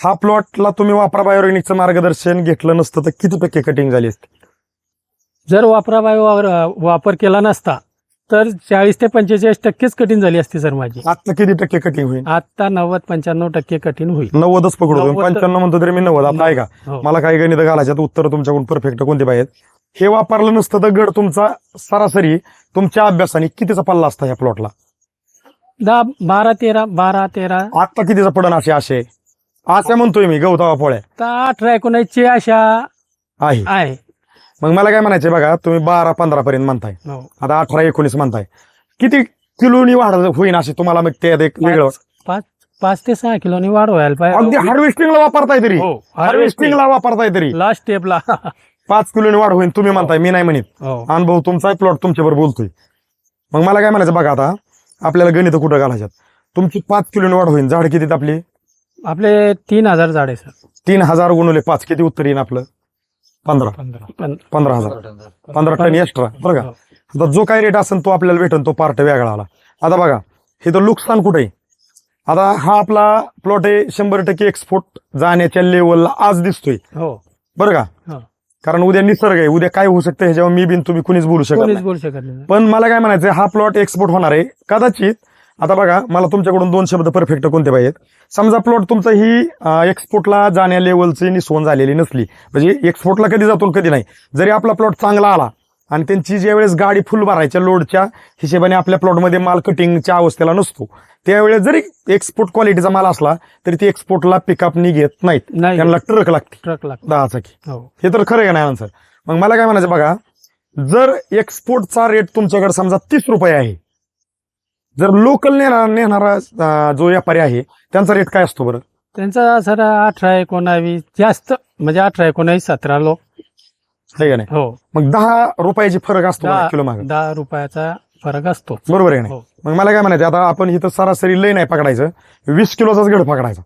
हा प्लॉटला तुम्ही वापरा बायोरेनिकचं मार्गदर्शन घेतलं नसतं तर किती टक्के कटिंग झाली असती? जर वापराबाई वावर- वापर केला नसता तर चाळीस ते पंचेचाळीस टक्केच कठीण झाली असती सर माझी. आता किती टक्के कटिंग होईल? आता नव्वद पंच्याण्णव टक्के कठीण होईल. नव्वदच पकडू नव्वद तर- पंच्याण्णव म्हणतो तरी मी नव्वद. आता आहे का हो. मला काही गणित घालायच्यात. उत्तर तुमच्याकडून परफेक्ट कोणते पाहिजेत हे वापरलं नसतं तर गड तुमचा सरासरी तुमच्या अभ्यासाने कितीचा पल्ला असता या प्लॉटला दहा बारा तेरा बारा तेरा. आता कितीचा पडन असे असे असे म्हणतोय मी गवतावा पोळ्या. तर अठरा एकोणीसची आशा आहे. आहे. मग मला काय म्हणायचे बघा तुम्ही बारा पंधरा पर्यंत म्हणताय. हो. आता अठरा एकोणीस म्हणताय. किती किलोनी वाढ होईन असे तुम्हाला मग ते एक वेगळं? पाच पाच ते सहा किलोनी वाढ व्हायला अगदी पाहिजे हार्वेस्टिंगला वापरताय तरी. हो हार्वेस्टिंगला वापरताय तरी. लास्ट स्टेपला पाच किलोनी वाढ होईल तुम्ही म्हणताय मी नाही म्हणित. हो. अनुभव तुमचा प्लॉट तुमच्यावर बोलतोय. मग मला काय म्हणायचं बघा आता आपल्याला गणित कुठं घालायच्यात? तुमची पाच किलोनी वाढ होईल झाड किती आपली? आपले तीन हजार झाडे सर. तीन हजार गुणवले पाच. किती उत्तर येईन आपलं? पंधरा. पंधरा. हजार. पंधरा टन एक्स्ट्रा बरं का. आता जो काय रेट असेल तो आपल्याला भेटेल तो पार्ट वेगळा आला. आता बघा हे तर नुकसान कुठे? आहे आता हा आपला प्लॉट आहे शंभर टक्के एक्सपोर्ट जाण्याच्या लेवलला आज दिसतोय. हो. बरं का? हो. कारण उद्या निसर्ग आहे. उद्या काय होऊ शकतं ह्याच्यावर मी बिन तुम्ही कुणीच बोलू शकत. बोलू शकत नाही. पण मला काय म्हणायचं हा प्लॉट एक्सपोर्ट होणार आहे. कदाचित आता बघा मला तुमच्याकडून दोन शब्द परफेक्ट कोणते पाहिजेत? समजा प्लॉट तुमचं ही एक्सपोर्टला जाण्या लेवलची निसवण झालेली नसली. म्हणजे एक्सपोर्टला कधी जातो कधी नाही. जरी आपला प्लॉट चांगला आला आणि त्यांची ज्यावेळेस गाडी फुल भरायच्या लोडच्या हिशेबाने आपल्या प्लॉटमध्ये माल कटिंगच्या अवस्थेला नसतो त्यावेळेस जरी एक्सपोर्ट क्वालिटीचा माल असला तरी ती एक्सपोर्टला पिकअप घेत नाहीत. नाही. त्यांना ट्रक लागते. ट्रक लागतो. दहा चाकी. हो. हे तर खरं आहे नाही आन्सर मग मला काय म्हणायचं बघा जर एक्सपोर्टचा रेट तुमच्याकडे समजा तीस रुपये आहे जर लोकल नेणारा नेणारा अं, जो व्यापारी आहे त्यांचा रेट काय असतो बरं? त्यांचा सर अठरा एकोणावीस जास्त म्हणजे अठरा एकोणावीस सतरा लोक आहे का नाही? हो. मग दहा रुपयाची फरक असतो बघा किलो मागे. दहा दहा रुपयाचा फरक असतो. बरोबर आहे का नाही? हो. मग मला काय म्हणायचं आता आपण इथं सरासरी लय नाही पकडायचं. वीस किलोचाच गड पकडायचा.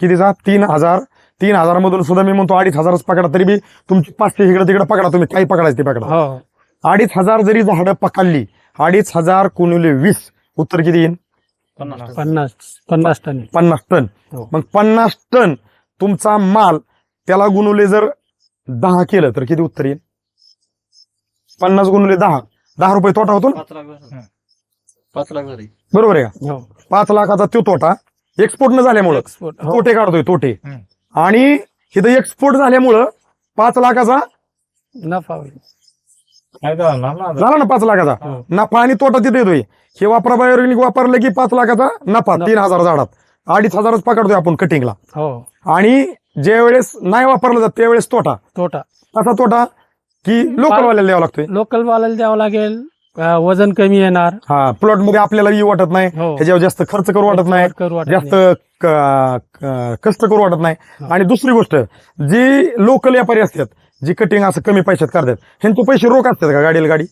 कितीचा तीन हजार. तीन हजार मधून सुद्धा मी म्हणतो अडीच हजारच पकडा तरी बी तुमची पाचशे इकडे तिकडे पकडा तुम्ही. काही पकडायचं ते पकडा. हो. अडीच हजार जरी झाडं पकडली अडीच हजार कुणिले वीस. उत्तर किती येईल पन्नास पन्नास टन. पन्नास टन. हो. मग पन्नास टन तुमचा माल त्याला गुणवले जर दहा केलं तर किती उत्तर येईल पन्नास गुणवले दहा. दहा रुपये तोटा होतो ना? पाच लाख झाली. बरोबर आहे का? हो. पाच लाखाचा तो तोटा एक्सपोर्ट न झाल्यामुळं. एक्सपोर्ट हो. तोटे काढतोय तोटे. आणि इथं एक्सपोर्ट झाल्यामुळं पाच लाखाचा नफा होईल. झाला ना पाच लाखाचा? हो. नफा आणि तोटा तिथे येतोय. हे वापरा बायोरेनिक वापरलं की पाच लाखाचा नफा. तीन हजार झाडात. अडीच हजारच पकडतोय आपण कटिंगला हो. आणि ज्या वेळेस नाही वापरलं जात त्यावेळेस तोटा. तोटा. कसा तोटा? की लोकल वाल्याला द्यावा लागतोय. लोकल वाल्याला द्यावं लागेल. वजन कमी येणार. हा प्लॉटमध्ये आपल्याला वाटत नाही. हो. ह्याच्यावर जास्त खर्च करू वाटत नाही. जास्त कष्ट करू वाटत नाही. हो. आणि दुसरी गोष्ट जी लोकल व्यापारी असतात जी कटिंग असं कमी पैशात करतात ह्यांचे पैसे रोख असतात का गाडीला गाडी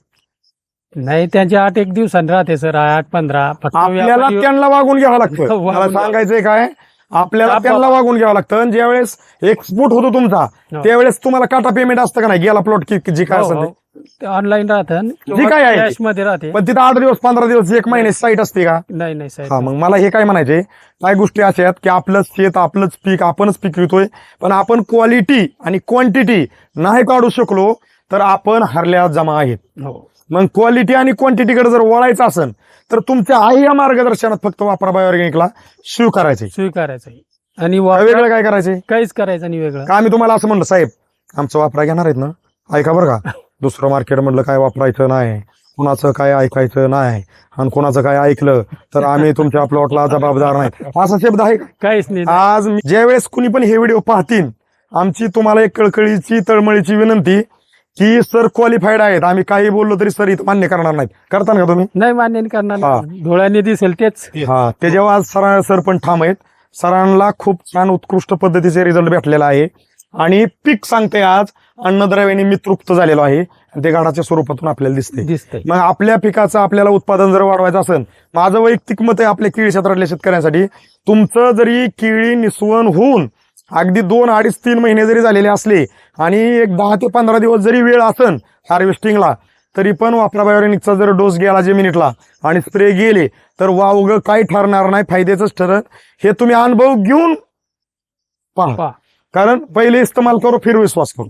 नाही त्यांची आठ एक दिवसांनी राहते सर आठ पंधरा फक्त आपल्याला व्यापारी- त्यांना वागून घ्यावं लागतं वागून मला. सांगायचंय काय आपल्याला आप- त्यांना वागून घ्यावं लागतं आणि ज्यावेळेस एक्सपोर्ट होतो तुमचा हो. त्यावेळेस तुम्हाला काटा पेमेंट असतं का नाही गेला प्लॉट जी काय हो, असेल ते. हो. ते ऑनलाईन राहतं जी काय आहे. कॅशमध्ये राहते. पण तिथं आठ दिवस पंधरा दिवस एक महिने साईट असते का? नाही नाही हा साहेब मग मला हे काय म्हणायचे काय गोष्टी अशा आहेत की आपलंच शेत आपलंच पीक आपणच पीक विकतोय पण आपण क्वालिटी आणि क्वांटिटी नाही काढू शकलो तर आपण हरल्या जमा आहेत. हो. मग क्वालिटी आणि क्वांटिटीकडे जर वळायचं असेल तर तुमच्या आई या मार्गदर्शनात फक्त वापरा बायोऑर्गॅनिकला शिव करायचे स्वीकारायचं आणि वापरा- वेगळं काय करायचे काहीच करायचं नाही वेगळं. का आम्ही तुम्हाला असं म्हणलं साहेब आमचं वापरा घेणार आहेत ना? ऐका बरं का. दुसरं मार्केट मधलं काय वापरायचं नाही कुणाचं काय ऐकायचं नाही आणि कुणाचं काय ऐकलं तर आम्ही तुमच्या प्लॉटला जबाबदार नाही. असा शब्द आहे काहीच नाही. आज मी- ज्यावेळेस कुणी पण हे व्हिडिओ पाहतील आमची तुम्हाला एक कळकळीची तळमळीची विनंती की सर क्वालिफाईड आहेत. आम्ही काही बोललो तरी सर इथं मान्य करणार नाहीत. करता का तुम्ही? नाही मान्य नाही करणार. डोळ्यांनी दिसेल तेच. हा. ते जेव्हा आज सर सर पण ठाम आहेत सरांना खूप छान उत्कृष्ट पद्धतीचे रिझल्ट भेटलेला आहे. आणि पीक सांगते आज अन्नद्रव्याने मी तृप्त झालेलो आहे. ते गाडाच्या स्वरूपातून आपल्याला दिसते मग आपल्या पिकाचं आपल्याला उत्पादन जर वाढवायचं असेल माझं वैयक्तिक मत आहे आपल्या केळी क्षेत्रातल्या शेतकऱ्यांसाठी तुमचं जरी केळी निसवण होऊन अगदी दोन अडीच तीन महिने जरी झालेले असले आणि एक दहा ते पंधरा दिवस जरी वेळ असन हार्वेस्टिंगला तरी पण वापरा बायोरेनिकचा जर डोस गेला जमिनीतला आणि स्प्रे गेले तर वावग काही ठरणार नाही. फायद्याचंच ठरत हे तुम्ही अनुभव घेऊन पहा. कारण पहिले इस्तेमाल करो फिर विश्वास करो.